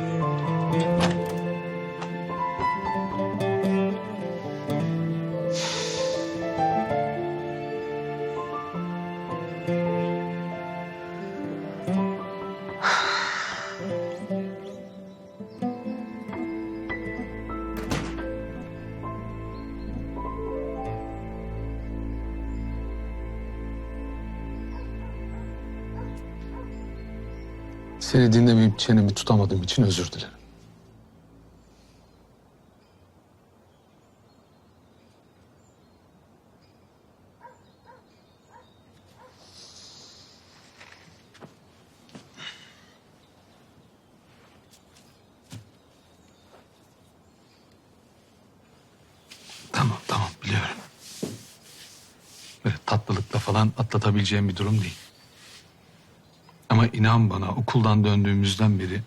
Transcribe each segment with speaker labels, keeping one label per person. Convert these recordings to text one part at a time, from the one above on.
Speaker 1: Thank you. Dinlemeyip çenemi tutamadığım için özür dilerim. Tamam tamam biliyorum. Böyle tatlılıkla falan atlatabileceğim bir durum değil. İnan bana okuldan döndüğümüzden beri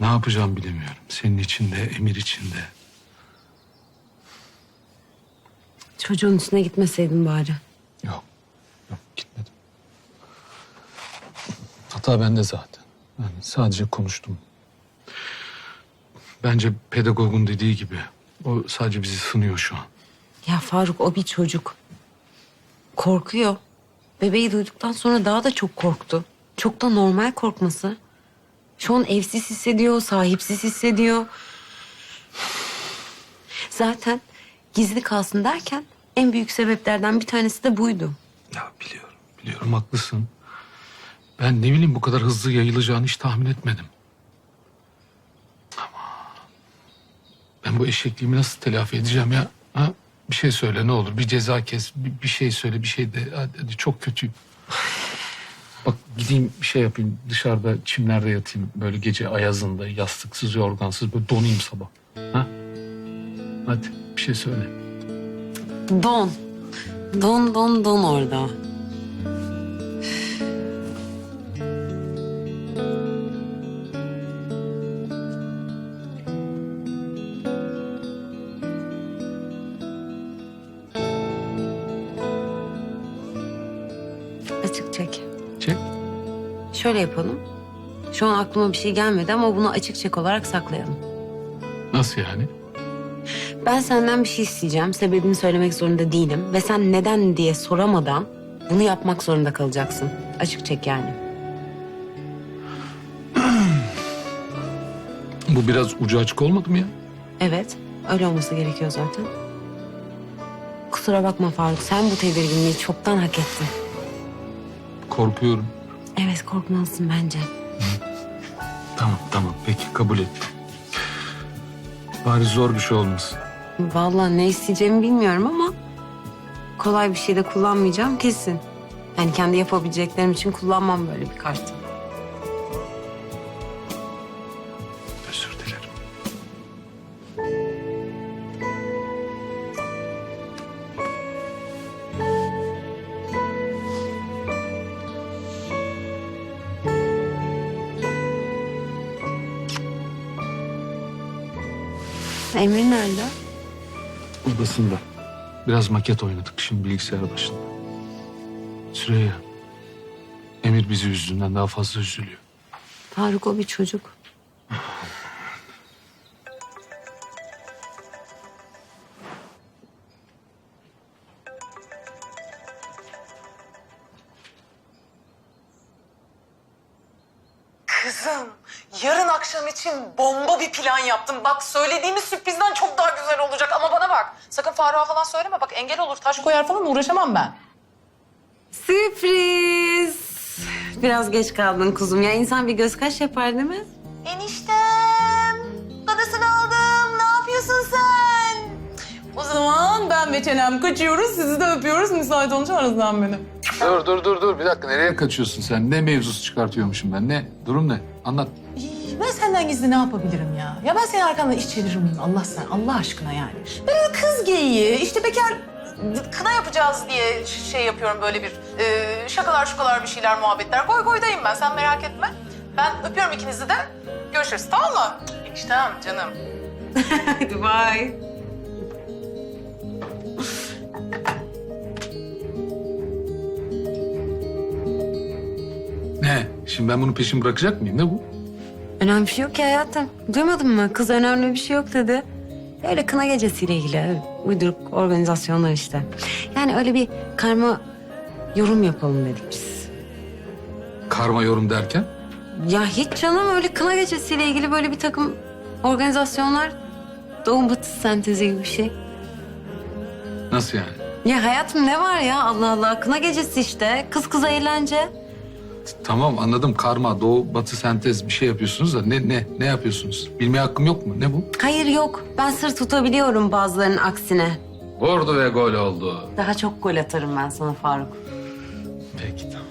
Speaker 1: ne yapacağım bilemiyorum. Senin için de Emir için de.
Speaker 2: Çocuğun üstüne gitmeseydin bari.
Speaker 1: Yok, yok gitmedim. Hata bende zaten. Yani sadece konuştum. Bence pedagogun dediği gibi o sadece bizi sınıyor şu an.
Speaker 2: Ya Faruk o bir çocuk. Korkuyor. Bebeği duyduktan sonra daha da çok korktu. Çok da normal korkması. Şu an evsiz hissediyor, sahipsiz hissediyor. Zaten gizli kalsın derken en büyük sebeplerden bir tanesi de buydu.
Speaker 1: Ya biliyorum, biliyorum haklısın. Ben ne bileyim bu kadar hızlı yayılacağını hiç tahmin etmedim. Ama ben bu eşekliğimi nasıl telafi edeceğim ya? Ha? Bir şey söyle ne olur, bir ceza kes, bir, bir şey söyle, bir şey de. Hadi, hadi, çok kötüyüm. Gideyim bir şey yapayım, dışarıda çimlerde yatayım. Böyle gece ayazında, yastıksız, yorgansız, böyle donayım sabah. Ha? Hadi bir şey söyle.
Speaker 2: Don. Don don don orada. An aklıma bir şey gelmedi ama bunu açık çek olarak saklayalım.
Speaker 1: Nasıl yani?
Speaker 2: Ben senden bir şey isteyeceğim. Sebebini söylemek zorunda değilim. Ve sen neden diye soramadan bunu yapmak zorunda kalacaksın. Açık çek yani.
Speaker 1: Bu biraz ucu açık olmadı mı ya?
Speaker 2: Evet, öyle olması gerekiyor zaten. Kusura bakma Faruk, sen bu tedirginliği çoktan hak ettin.
Speaker 1: Korkuyorum.
Speaker 2: Evet, korkmalısın bence.
Speaker 1: Tamam tamam peki kabul ettim. Bari zor bir şey olmasın.
Speaker 2: Vallahi ne isteyeceğimi bilmiyorum ama... ...kolay bir şey de kullanmayacağım kesin. Yani kendi yapabileceklerim için kullanmam böyle bir kartı. Emre nerede?
Speaker 1: Odasında. Biraz maket oynadık şimdi bilgisayar başında. Süreyya. Emir bizi üzdüğünden daha fazla üzülüyor.
Speaker 2: Faruk o bir çocuk.
Speaker 3: Kızım, yarın akşam için bomba bir plan yaptım. Bak söylediğimiz sürprizden çok daha güzel olacak. Ama bana bak, sakın Faruk'a falan söyleme. Bak engel olur, taş koyar falan uğraşamam ben.
Speaker 2: Sürpriz. Biraz geç kaldın kuzum. Ya insan bir göz kaş yapar değil mi?
Speaker 3: Eniştem, adasını aldım. Ne yapıyorsun sen? O zaman ben ve Çenem kaçıyoruz. Sizi de öpüyoruz. Müsait olunca aranızdan beni.
Speaker 1: Dur dur dur dur bir dakika nereye kaçıyorsun sen? Ne mevzusu çıkartıyormuşum ben? Ne? Durum ne? Anlat.
Speaker 3: İyi, Ben senden gizli ne yapabilirim ya? Ya ben senin arkandan iş çevirir miyim Allah sen, Allah aşkına yani. Ben öyle kız geyiği, işte bekar kına yapacağız diye şey yapıyorum böyle bir e, şakalar şukalar bir şeyler muhabbetler. Koy koydayım ben sen merak etme. Ben öpüyorum ikinizi de. Görüşürüz tamam mı? Eniştem canım.
Speaker 2: Hadi bye.
Speaker 1: Ne? Şimdi ben bunu peşin bırakacak mıyım? Ne bu?
Speaker 2: Önemli bir şey yok ki hayatım. Duymadın mı? Kız önemli bir şey yok dedi. Öyle kına gecesiyle ilgili uyduruk organizasyonlar işte. Yani öyle bir karma yorum yapalım dedik biz.
Speaker 1: Karma yorum derken?
Speaker 2: Ya hiç canım öyle kına gecesiyle ilgili böyle bir takım organizasyonlar doğum batı sentezi gibi bir şey.
Speaker 1: Nasıl yani?
Speaker 2: Ya hayatım ne var ya Allah Allah kına gecesi işte kız kıza eğlence.
Speaker 1: Tamam anladım karma, doğu, batı sentez bir şey yapıyorsunuz da ne ne ne yapıyorsunuz? Bilmeye hakkım yok mu? Ne bu?
Speaker 2: Hayır yok ben sır tutabiliyorum bazılarının aksine.
Speaker 1: Vurdu ve gol oldu.
Speaker 2: Daha çok gol atarım ben sana Faruk.
Speaker 1: Peki tamam.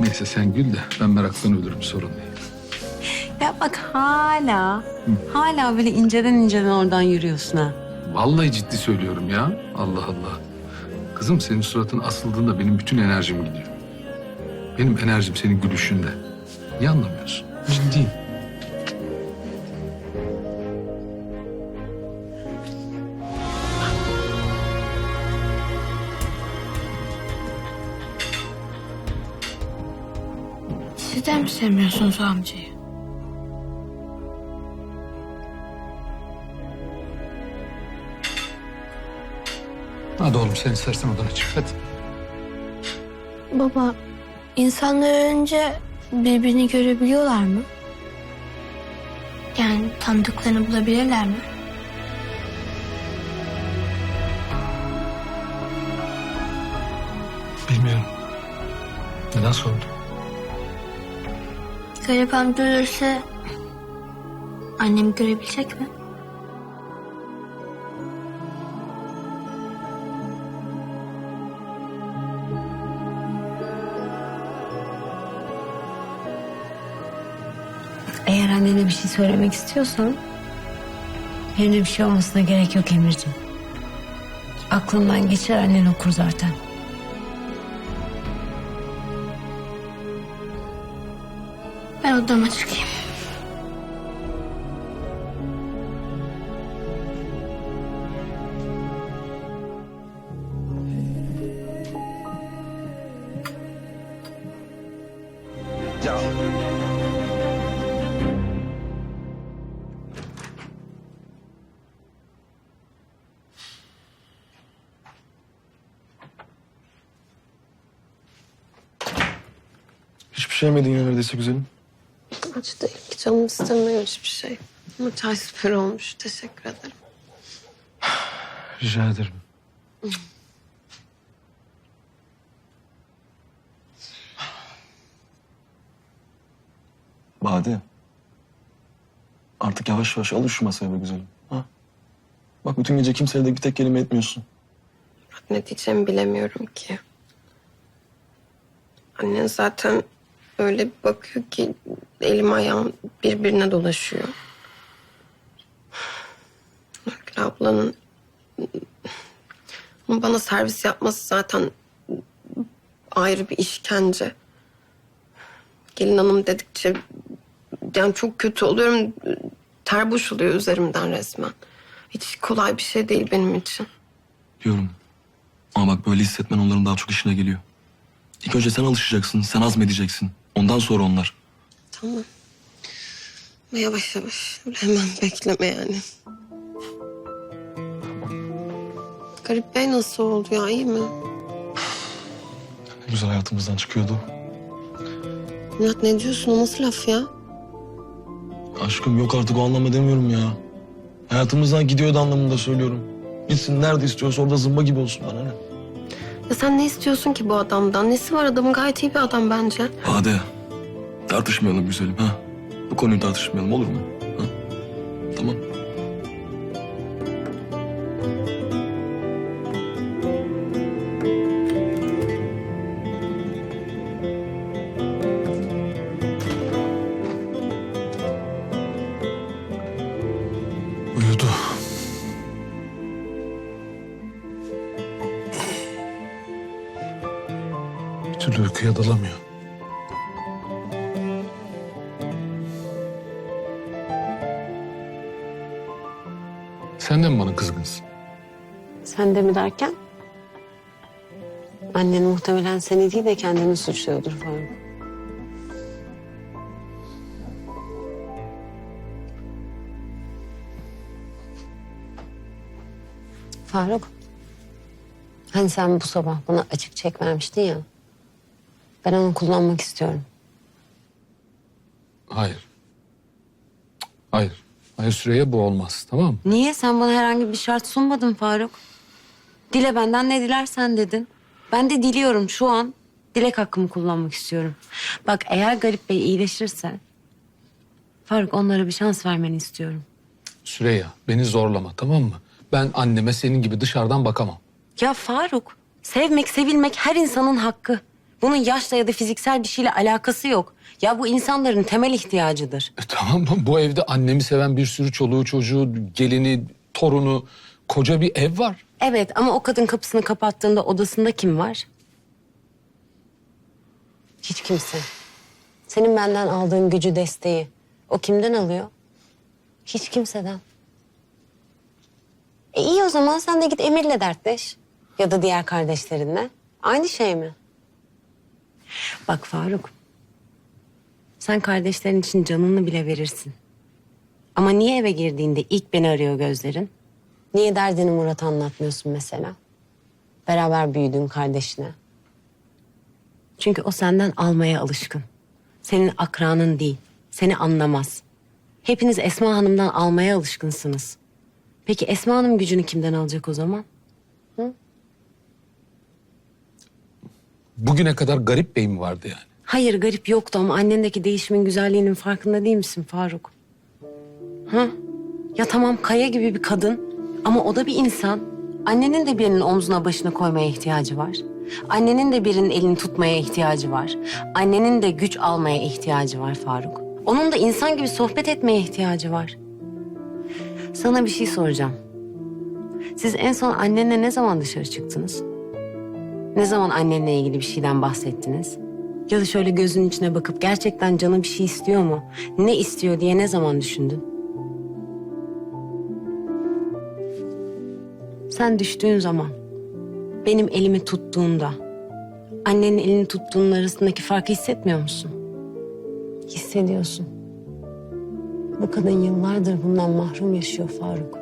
Speaker 1: Neyse sen gül de ben meraktan ölürüm sorun değil.
Speaker 2: Ya bak hala, hala böyle inceden inceden oradan yürüyorsun ha.
Speaker 1: Vallahi ciddi söylüyorum ya. Allah Allah. Kızım senin suratın asıldığında benim bütün enerjim gidiyor. Benim enerjim senin gülüşünde. Niye anlamıyorsun? Ciddiyim.
Speaker 4: Siz de mi sevmiyorsunuz o amcayı?
Speaker 1: Hadi oğlum sen istersen odana çık hadi.
Speaker 4: Baba, insanlar önce birbirini görebiliyorlar mı? Yani tanıdıklarını bulabilirler mi?
Speaker 1: Bilmiyorum. Neden sordun?
Speaker 4: Garip amca ölürse annemi görebilecek mi?
Speaker 2: Annene bir şey söylemek istiyorsan... ...yerine bir şey olmasına gerek yok Emir'ciğim. Aklından geçer annen okur zaten.
Speaker 4: Ben odama çıkayım.
Speaker 5: Şey yemedin ya neredeyse güzelim.
Speaker 6: Aç değil ki canım istemiyor hiçbir şey. Ama çay süper olmuş. Teşekkür ederim.
Speaker 5: Rica ederim. Bade. Artık yavaş yavaş alış şu masaya be güzelim. Ha? Bak bütün gece kimseyle de bir tek kelime etmiyorsun.
Speaker 6: Ne diyeceğimi bilemiyorum ki. Annen zaten öyle bir bakıyor ki elim ayağım birbirine dolaşıyor. Nurgül ablanın bana servis yapması zaten ayrı bir işkence. Gelin hanım dedikçe yani çok kötü oluyorum. Ter boşuluyor üzerimden resmen. Hiç kolay bir şey değil benim için.
Speaker 5: Diyorum. Ama bak böyle hissetmen onların daha çok işine geliyor. İlk önce sen alışacaksın, sen azmedeceksin. Ondan sonra onlar.
Speaker 6: Tamam. Ama Yavaş yavaş. Öyle Hemen bekleme yani. Garip Bey nasıl oldu ya? iyi mi?
Speaker 5: Güzel hayatımızdan çıkıyordu.
Speaker 6: Murat ne diyorsun? O nasıl laf ya?
Speaker 5: Aşkım yok artık o anlamda demiyorum ya. Hayatımızdan gidiyordu anlamında söylüyorum. Gitsin nerede istiyorsa orada zımba gibi olsun bana ne.
Speaker 6: Ya sen ne istiyorsun ki bu adamdan? Nesi var adamın? Gayet iyi bir adam bence.
Speaker 5: Hadi. Tartışmayalım güzelim ha. Bu konuyu tartışmayalım olur mu? Ha? Tamam.
Speaker 2: derken? Annen muhtemelen seni değil de kendini suçluyordur falan. Faruk. Hani sen bu sabah bana açık çek vermiştin ya. Ben onu kullanmak istiyorum.
Speaker 1: Hayır. Hayır. Hayır Süreyya bu olmaz tamam mı?
Speaker 2: Niye? Sen bana herhangi bir şart sunmadın Faruk. Dile benden ne dilersen dedin. Ben de diliyorum şu an. Dilek hakkımı kullanmak istiyorum. Bak eğer Garip Bey iyileşirse... Faruk onlara bir şans vermeni istiyorum.
Speaker 1: Süreyya beni zorlama tamam mı? Ben anneme senin gibi dışarıdan bakamam.
Speaker 2: Ya Faruk, sevmek, sevilmek her insanın hakkı. Bunun yaşla ya da fiziksel bir şeyle alakası yok. Ya bu insanların temel ihtiyacıdır.
Speaker 1: E, tamam mı? Bu evde annemi seven bir sürü çoluğu çocuğu, gelini, torunu, koca bir ev var.
Speaker 2: Evet ama o kadın kapısını kapattığında odasında kim var? Hiç kimse. Senin benden aldığın gücü, desteği o kimden alıyor? Hiç kimseden. E iyi o zaman sen de git Emir'le dertleş. Ya da diğer kardeşlerinle. Aynı şey mi? Bak Faruk. Sen kardeşlerin için canını bile verirsin. Ama niye eve girdiğinde ilk beni arıyor gözlerin? Niye derdini Murat'a anlatmıyorsun mesela? Beraber büyüdüğün kardeşine. Çünkü o senden almaya alışkın. Senin akranın değil. Seni anlamaz. Hepiniz Esma Hanım'dan almaya alışkınsınız. Peki Esma Hanım gücünü kimden alacak o zaman?
Speaker 1: Bugüne kadar garip bey mi vardı yani?
Speaker 2: Hayır garip yoktu ama annendeki değişimin güzelliğinin farkında değil misin Faruk? Hı? Ya tamam Kaya gibi bir kadın ama o da bir insan. Annenin de birinin omzuna başını koymaya ihtiyacı var. Annenin de birinin elini tutmaya ihtiyacı var. Annenin de güç almaya ihtiyacı var Faruk. Onun da insan gibi sohbet etmeye ihtiyacı var. Sana bir şey soracağım. Siz en son annenle ne zaman dışarı çıktınız? Ne zaman annenle ilgili bir şeyden bahsettiniz? Ya da şöyle gözünün içine bakıp gerçekten canı bir şey istiyor mu? Ne istiyor diye ne zaman düşündün? Sen düştüğün zaman, benim elimi tuttuğunda, annenin elini tuttuğunun arasındaki farkı hissetmiyor musun? Hissediyorsun. Bu kadın yıllardır bundan mahrum yaşıyor Faruk.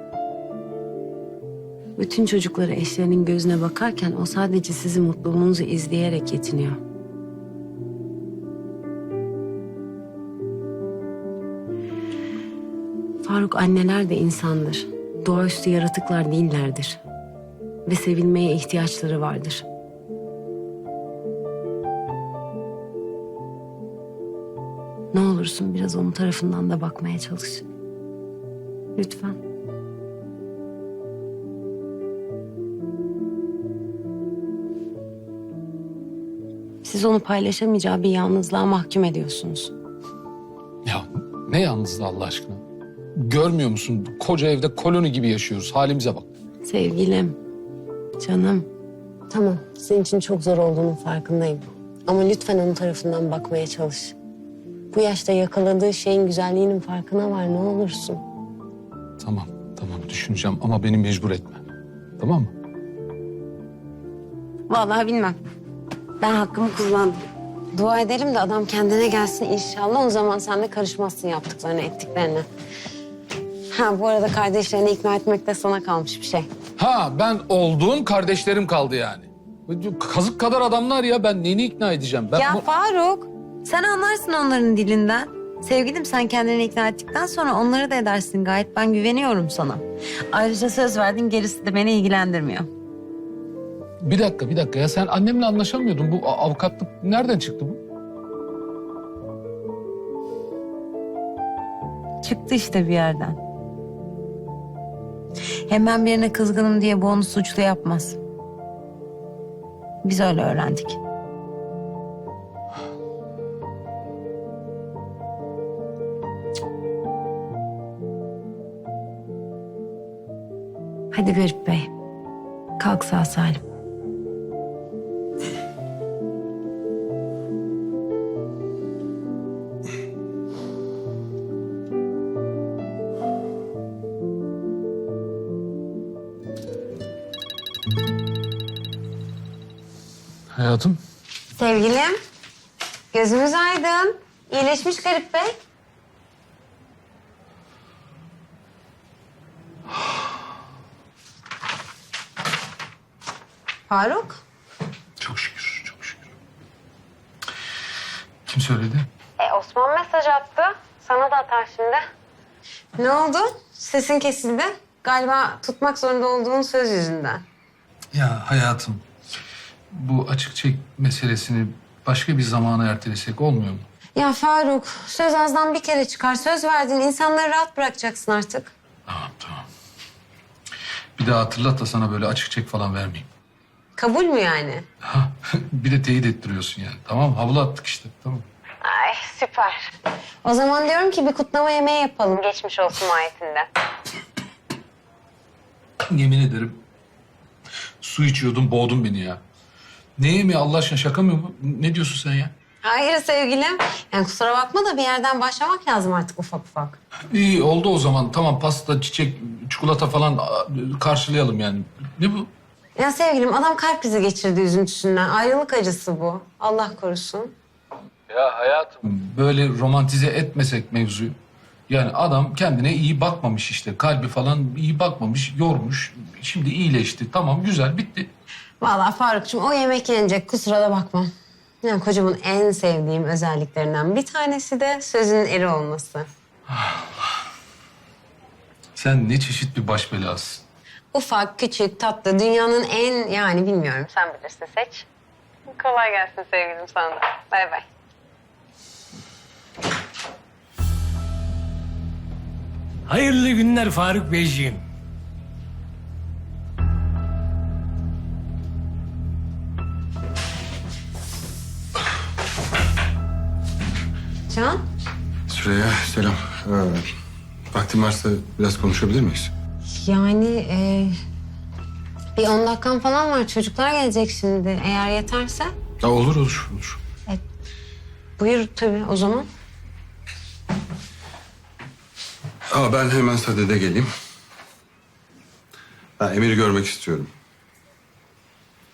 Speaker 2: Bütün çocukları eşlerinin gözüne bakarken o sadece sizin mutluluğunuzu izleyerek yetiniyor. Faruk anneler de insandır. Doğaüstü yaratıklar değillerdir. Ve sevilmeye ihtiyaçları vardır. Ne olursun biraz onun tarafından da bakmaya çalış. Lütfen. Siz onu paylaşamayacağı bir yalnızlığa mahkum ediyorsunuz.
Speaker 1: Ya ne yalnızlığı Allah aşkına? Görmüyor musun? Koca evde koloni gibi yaşıyoruz. Halimize bak.
Speaker 2: Sevgilim, canım. Tamam, senin için çok zor olduğunun farkındayım. Ama lütfen onun tarafından bakmaya çalış. Bu yaşta yakaladığı şeyin güzelliğinin farkına var ne olursun.
Speaker 1: Tamam, tamam düşüneceğim ama beni mecbur etme. Tamam mı?
Speaker 2: Vallahi bilmem. Ben hakkımı kullandım. Dua edelim de adam kendine gelsin inşallah. O zaman sen de karışmazsın yaptıklarına, ettiklerine. Ha bu arada kardeşlerini ikna etmek de sana kalmış bir şey.
Speaker 1: Ha ben olduğum kardeşlerim kaldı yani. Kazık kadar adamlar ya ben neyini ikna edeceğim? Ben
Speaker 2: ya
Speaker 1: bu-
Speaker 2: Faruk, sen anlarsın onların dilinden. Sevgilim sen kendini ikna ettikten sonra onları da edersin gayet. Ben güveniyorum sana. Ayrıca söz verdin gerisi de beni ilgilendirmiyor.
Speaker 1: Bir dakika bir dakika ya sen annemle anlaşamıyordun. Bu avukatlık nereden çıktı bu?
Speaker 2: Çıktı işte bir yerden. Hem ben birine kızgınım diye bu onu suçlu yapmaz. Biz öyle öğrendik. Hadi Garip Bey. Kalk sağ salim. Sevgilim, gözümüz aydın. İyileşmiş Garip Bey. Faruk?
Speaker 1: Çok şükür, çok şükür. Kim söyledi?
Speaker 2: E, Osman mesaj attı. Sana da atar şimdi. Ne oldu? Sesin kesildi. Galiba tutmak zorunda olduğun söz yüzünden.
Speaker 1: Ya hayatım, bu açık çek meselesini başka bir zamana ertelesek olmuyor mu?
Speaker 2: Ya Faruk, söz ağızdan bir kere çıkar. Söz verdin, insanları rahat bırakacaksın artık.
Speaker 1: Tamam, tamam. Bir daha hatırlat da sana böyle açık çek falan vermeyeyim.
Speaker 2: Kabul mü yani?
Speaker 1: Ha, bir de teyit ettiriyorsun yani. Tamam, havlu attık işte, tamam.
Speaker 2: Ay süper. O zaman diyorum ki bir kutlama yemeği yapalım. Geçmiş olsun mahiyetinde.
Speaker 1: Yemin ederim su içiyordum, boğdun beni ya. Ne yemeği Allah aşkına şaka mı bu? Ne diyorsun sen ya?
Speaker 2: Hayır sevgilim. Yani kusura bakma da bir yerden başlamak lazım artık ufak ufak.
Speaker 1: İyi oldu o zaman. Tamam pasta, çiçek, çikolata falan a, karşılayalım yani. Ne bu?
Speaker 2: Ya sevgilim adam kalp krizi geçirdi üzüntüsünden. Ayrılık acısı bu. Allah korusun.
Speaker 1: Ya hayatım. Böyle romantize etmesek mevzuyu. Yani adam kendine iyi bakmamış işte. Kalbi falan iyi bakmamış, yormuş. Şimdi iyileşti. Tamam güzel bitti.
Speaker 2: Vallahi Farukcuğum o yemek yenecek kusura da bakma. Yani kocamın en sevdiğim özelliklerinden bir tanesi de sözünün eri olması.
Speaker 1: Sen ne çeşit bir baş belasın.
Speaker 2: Ufak, küçük, tatlı, dünyanın en yani bilmiyorum. Sen bilirsin seç. Kolay gelsin sevgilim sana da. Bay bay.
Speaker 7: Hayırlı günler Faruk Beyciğim.
Speaker 8: Süreyya selam. Ee, vaktin varsa biraz konuşabilir miyiz?
Speaker 2: Yani e, bir 10 dakikam falan var. Çocuklar gelecek şimdi. Eğer yeterse
Speaker 8: Ya olur olur olur.
Speaker 2: buyur tabii o zaman.
Speaker 8: Aa, ben hemen sadede geleyim. Ben Emir'i görmek istiyorum.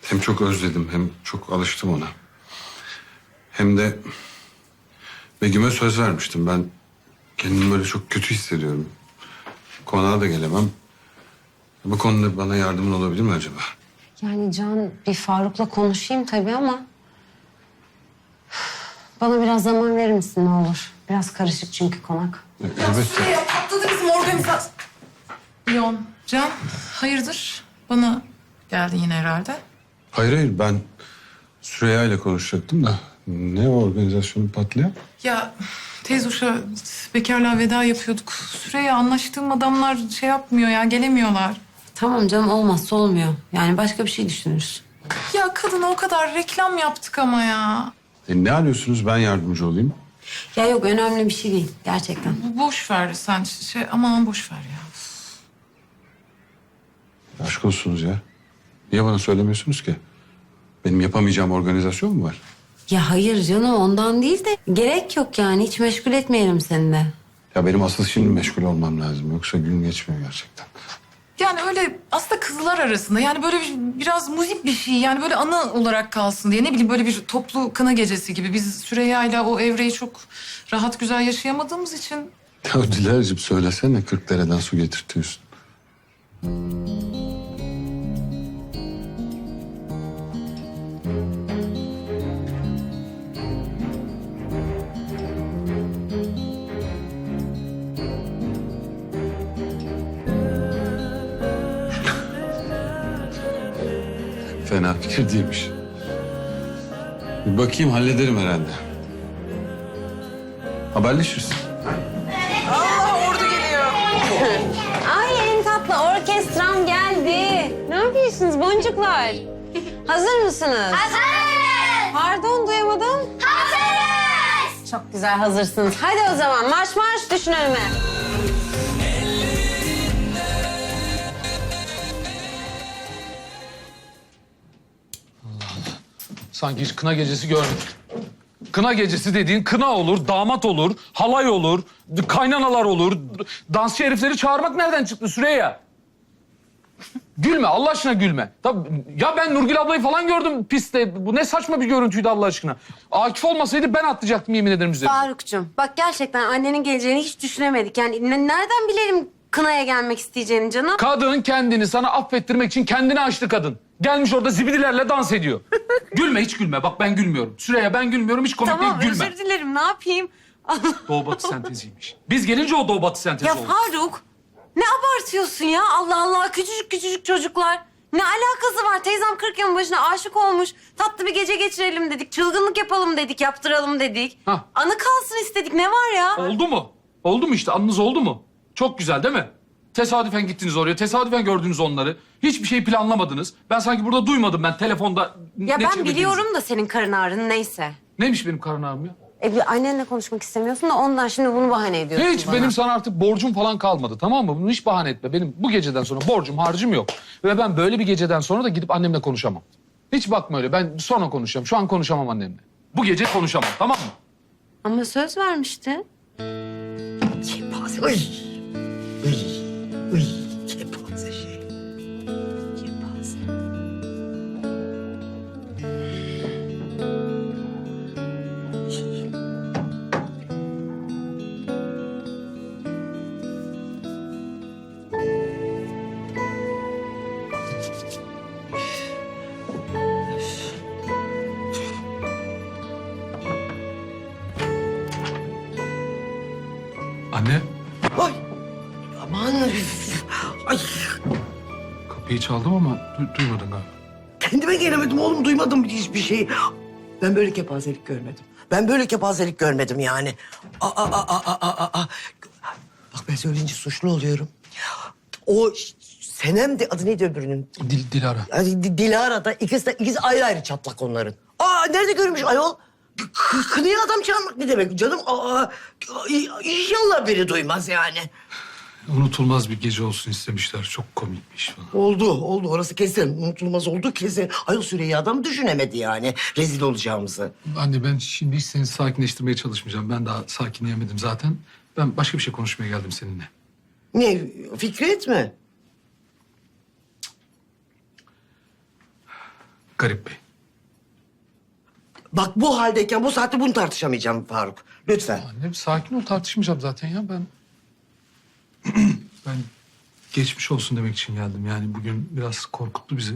Speaker 8: Hem çok özledim hem çok alıştım ona. Hem de Begüm'e söz vermiştim. Ben kendimi böyle çok kötü hissediyorum. Konağa da gelemem. Bu konuda bana yardımın olabilir mi acaba?
Speaker 2: Yani Can bir Faruk'la konuşayım tabii ama... Bana biraz zaman verir misin ne olur? Biraz karışık çünkü konak.
Speaker 8: Elbette.
Speaker 3: Ya patladı bizim organizasyon. Can, hayırdır? Bana geldin yine herhalde.
Speaker 8: Hayır hayır ben Süreyya ile konuşacaktım da ne organizasyonu patlayan?
Speaker 9: Ya teyze uşa bekarlığa veda yapıyorduk. Süreyya anlaştığım adamlar şey yapmıyor ya gelemiyorlar.
Speaker 2: Tamam canım olmazsa olmuyor. Yani başka bir şey düşünürüz.
Speaker 9: Ya kadına o kadar reklam yaptık ama ya.
Speaker 8: E, ne arıyorsunuz ben yardımcı olayım.
Speaker 2: Ya yok önemli bir şey değil gerçekten.
Speaker 9: Boş ver sen şey aman boş ver ya.
Speaker 8: Aşk olsunuz ya. Niye bana söylemiyorsunuz ki? Benim yapamayacağım organizasyon mu var?
Speaker 2: Ya hayır canım ondan değil de gerek yok yani hiç meşgul etmeyelim seni de.
Speaker 8: Ya benim asıl şimdi meşgul olmam lazım. Yoksa gün geçmiyor gerçekten.
Speaker 9: Yani öyle aslında kızlar arasında yani böyle bir, biraz muzip bir şey yani böyle anı olarak kalsın diye ne bileyim böyle bir toplu kına gecesi gibi. Biz Süreyya'yla o evreyi çok rahat güzel yaşayamadığımız için
Speaker 8: Ya Dilerciğim söylesene kırk dereden su getirtiyorsun. Fena fikir değilmiş. Bir bakayım hallederim herhalde. Haberleşiriz.
Speaker 2: Ay en tatlı orkestram geldi. Ne yapıyorsunuz boncuklar? Hazır mısınız? Hazırız. Pardon duyamadım. Hazırız. Çok güzel hazırsınız. Hadi o zaman marş marş düşün önüme.
Speaker 1: Sanki hiç kına gecesi görmedik. Kına gecesi dediğin kına olur, damat olur, halay olur, kaynanalar olur. Dansçı herifleri çağırmak nereden çıktı Süreyya? gülme, Allah aşkına gülme. Tabii, ya ben Nurgül ablayı falan gördüm pistte. Bu ne saçma bir görüntüydü Allah aşkına. Akif olmasaydı ben atlayacaktım yemin ederim üzerine.
Speaker 2: Farukcuğum bak gerçekten annenin geleceğini hiç düşünemedik. Yani ne- nereden bilelim kınaya gelmek isteyeceğini canım?
Speaker 1: Kadın kendini sana affettirmek için kendini açtı kadın. Gelmiş orada zibidilerle dans ediyor. gülme hiç gülme. Bak ben gülmüyorum. Süreyya ben gülmüyorum. Hiç komik
Speaker 2: tamam
Speaker 1: değil gülme.
Speaker 2: özür dilerim ne yapayım?
Speaker 1: Doğu batı senteziymiş. Biz gelince o doğu batı sentezi
Speaker 2: ya
Speaker 1: oldu.
Speaker 2: Faruk ne abartıyorsun ya Allah Allah küçücük küçücük çocuklar. Ne alakası var? Teyzem 40 yılın başına aşık olmuş. Tatlı bir gece geçirelim dedik. Çılgınlık yapalım dedik. Yaptıralım dedik.
Speaker 1: Hah.
Speaker 2: Anı kalsın istedik. Ne var ya?
Speaker 1: Oldu mu? Oldu mu işte? Anınız oldu mu? Çok güzel değil mi? Tesadüfen gittiniz oraya. Tesadüfen gördünüz onları. Hiçbir şey planlamadınız. Ben sanki burada duymadım ben telefonda.
Speaker 2: Ya
Speaker 1: ne
Speaker 2: ben
Speaker 1: çevirdiğinizi.
Speaker 2: biliyorum da senin karın ağrın neyse.
Speaker 1: Neymiş benim karın ağrım ya?
Speaker 2: E bir annenle konuşmak istemiyorsun da ondan şimdi bunu bahane ediyorsun
Speaker 1: Hiç
Speaker 2: bana.
Speaker 1: benim sana artık borcum falan kalmadı tamam mı? Bunu hiç bahane etme. Benim bu geceden sonra borcum harcım yok. Ve ben böyle bir geceden sonra da gidip annemle konuşamam. Hiç bakma öyle. Ben sonra konuşacağım. Şu an konuşamam annemle. Bu gece konuşamam tamam mı?
Speaker 2: Ama söz vermişti.
Speaker 10: Kepaze. Hiçbir şey. Ben böyle kepazelik görmedim. Ben böyle kepazelik görmedim yani. Aa, aa, aa, aa, aa, aa. Bak ben söyleyince suçlu oluyorum. O Senem de adı neydi öbürünün?
Speaker 1: Dil, Dilara.
Speaker 10: Yani Di- Dilara'da ikisi de ikisi ayrı ayrı çatlak onların. Aa nerede görmüş ayol? K- kınıya adam çalmak ne demek canım? Aa, inşallah biri duymaz yani.
Speaker 1: Unutulmaz bir gece olsun istemişler. Çok komikmiş falan.
Speaker 10: Oldu, oldu. Orası kesin. Unutulmaz oldu kesin. Ayol Süreyya adam düşünemedi yani rezil olacağımızı.
Speaker 1: Anne ben şimdi hiç seni sakinleştirmeye çalışmayacağım. Ben daha sakinleyemedim zaten. Ben başka bir şey konuşmaya geldim seninle.
Speaker 10: Ne, Fikret mi?
Speaker 1: Garip Bey.
Speaker 10: Bak bu haldeyken bu saatte bunu tartışamayacağım Faruk. Lütfen.
Speaker 1: Anne sakin ol tartışmayacağım zaten ya ben. ben geçmiş olsun demek için geldim. Yani bugün biraz korkuttu bizi.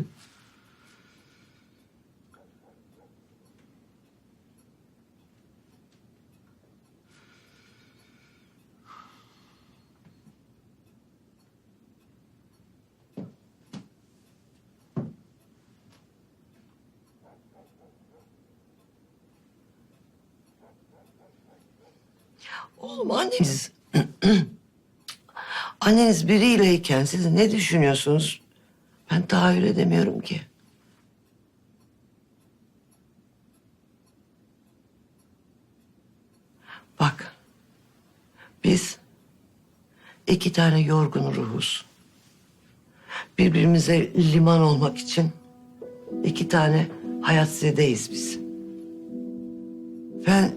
Speaker 10: Oğlum anneniz... anneniz biriyleyken siz ne düşünüyorsunuz? Ben tahayyül edemiyorum ki. Bak. Biz iki tane yorgun ruhuz. Birbirimize liman olmak için iki tane hayat zedeyiz biz. Ben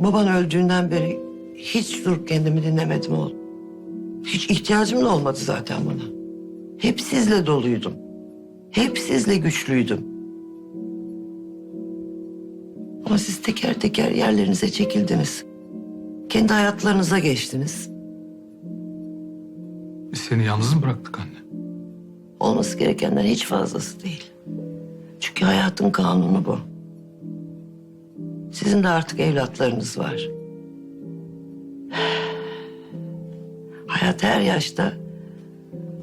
Speaker 10: baban öldüğünden beri hiç durup kendimi dinlemedim oğlum. Hiç ihtiyacım da olmadı zaten buna. Hep sizle doluydum. Hep sizle güçlüydüm. Ama siz teker teker yerlerinize çekildiniz. Kendi hayatlarınıza geçtiniz.
Speaker 1: Biz seni yalnız mı bıraktık anne?
Speaker 10: Olması gerekenden hiç fazlası değil. Çünkü hayatın kanunu bu. Sizin de artık evlatlarınız var. Hayat her yaşta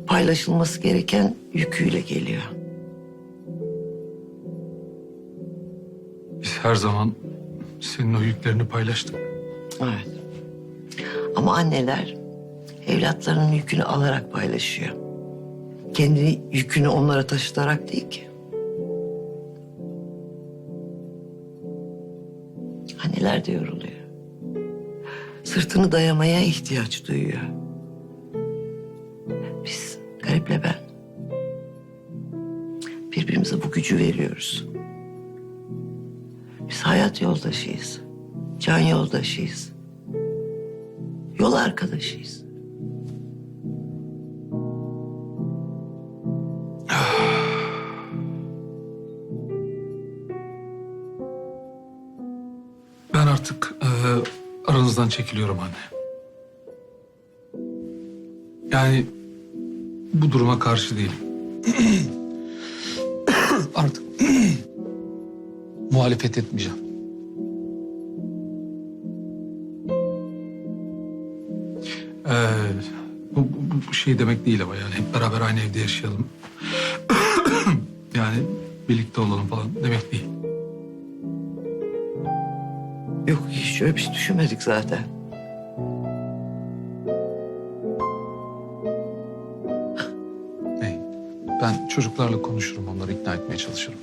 Speaker 10: paylaşılması gereken yüküyle geliyor.
Speaker 1: Biz her zaman senin o yüklerini paylaştık.
Speaker 10: Evet. Ama anneler evlatlarının yükünü alarak paylaşıyor. Kendi yükünü onlara taşıtarak değil ki. Anneler de yoruluyor. Sırtını dayamaya ihtiyaç duyuyor. Garip'le ben birbirimize bu gücü veriyoruz. Biz hayat yoldaşıyız. Can yoldaşıyız. Yol arkadaşıyız.
Speaker 1: Ben artık e, aranızdan çekiliyorum anne. Yani bu duruma karşı değilim. Artık muhalefet etmeyeceğim. Ee, bu, bu, bu şey demek değil ama yani hep beraber aynı evde yaşayalım. yani birlikte olalım falan demek değil.
Speaker 10: Yok hiç öyle bir şey düşünmedik zaten.
Speaker 1: Ben çocuklarla konuşurum, onları ikna etmeye çalışırım.